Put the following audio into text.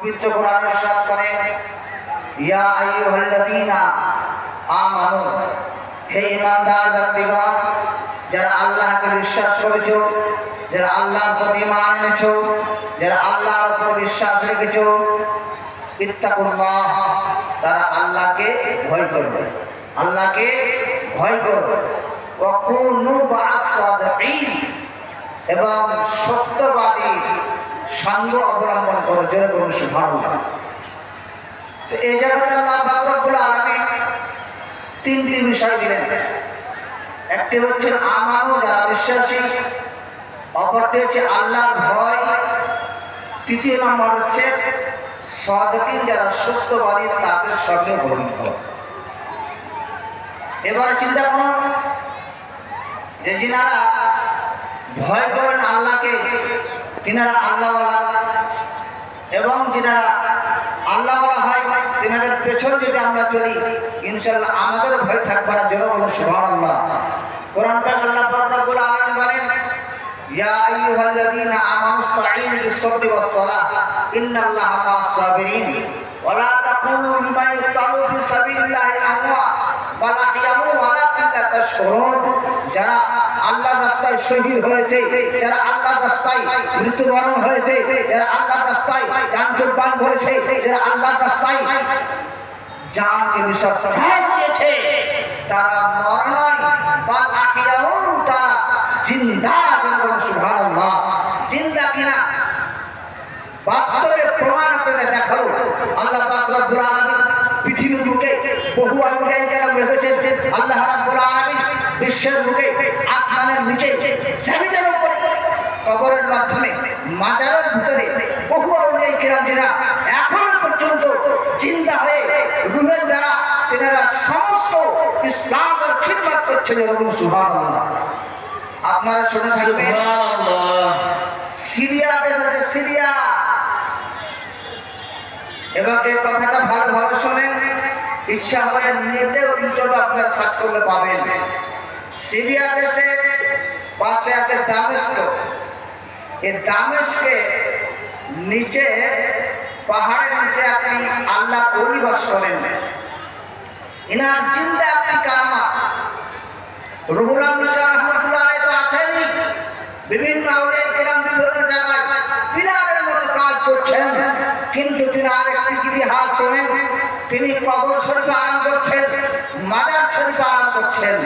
পবিত্র কোরআন ইরশাদ করেন, ইয়া আইয়ুহাল্লাযীনা আমানু হে ঈমানদার ব্যক্তিগণ, যারা আল্লাহকে বিশ্বাস করেছ, যারা আল্লাহর প্রতি ঈমান এনেছো, যারা আল্লাহর উপর বিশ্বাস রেখেছো, ইত্তাকুল্লাহ, তারা আল্লাহকে ভয় করবে। আল্লাহকে ভয় করবে। ওয়াকুনু মা'আস-সাদিকিন এবং সত্যবাদী সঙ্গ অবলম্বন জোরে বলুন সুবহানাল্লাহ। তো এই জায়গাতে আল্লাহ আলামিন তিনটি বিষয় দিলেন। একটি হচ্ছে আমানও যারা বিশ্বাসী। অপরটি হচ্ছে আল্লাহর ভয়। তৃতীয় নম্বর হচ্ছে সদকিন, যারা সত্যবাদী, তাদের সঙ্গে গরিব হয় এবার চিন্তা করুন যে যিনারা ভয় করেন আল্লাহকে, তিনারা আল্লাহওয়ালা। এবং যিনারা আল্লাহওয়ালা হয়, তিনাদের পেছন যদি আমরা চলি ইনশাল্লাহ আমাদের ভয় থাকবে না জোর বলো সুভান আল্লাহ কোরআন পাক আল্লাহ রব্বুল আলামিন বলেন, ইয়া আইয়ুহাল্লাযীনা আমানু ইসতাঈনু বিস-সাবরি ওয়াস-সালাহ ইন্নাল্লাহা মা'আস-সাবিরিন ওয়া লা তাকুনু লিমান ইউক্তালু ফি সাবিলিল্লাহি আমওয়াত বাল লা তাশকুরুন। যারা আল্লাহর রাস্তায় শহীদ হয়েছে, যারা আল্লাহর রাস্তায় মৃত্যুবরণ হয়েছে যারা আল্লাহর রাস্তায় জান কুরবান করেছে যারা আল্লাহর রাস্তায় জানকে বিসর্জন দিয়েছে। তারা মরে নয় বাল আহইয়াউ তারা জিন্দা যেন সুবহানাল্লাহ। জিন্দা কিনা? বাস্তবে প্রমাণ পেতে দেখাল, আল্লাহ পাক রব্বুল আলামিন পৃথিবীর বুকে বহু আউলিয়া কেরাম রেখেছেন। আল্লাহ রাব্বুল আলামিন বিশ্বের বুকে আসমানের নিচে জমিনের উপরে কবরের মাধ্যমে মাজারের ভিতরে বহু আউলিয়া কেরাম যারা এখন পর্যন্ত চিন্তা হয়ে রুহের দ্বারা তেনারা সমস্ত ইসলামের খিদমত করছেন এরকম সুবহানাল্লাহ। আপনারা শুনে থাকবেন সিরিয়া দেশ সিরিয়া। এবং এই কথাটা ভালোভাবে শোনেন ইচ্ছা হলে নেটেও ইউটিউবে আপনারা সার্চ করলে পাবেন। সিরিয়া দেশের পাশে আছে দামেস্ক। এই দামেস্কে নিচে পাহাড়ের নিচে আপনি আল্লাহ পরিবাস করেন। ইনার চিন্তা আপনি কারমা রুহুল আমিশা রহমতুল্লাহ তো আছেনই। বিভিন্ন জায়গায় মতো কাজ করছেন। কিন্তু তিনি আরেকটি ইতিহাস শোনেন। তিনি কবর শরীফ আরাম করছেন, মাদার শরীফ আরাম করছেন।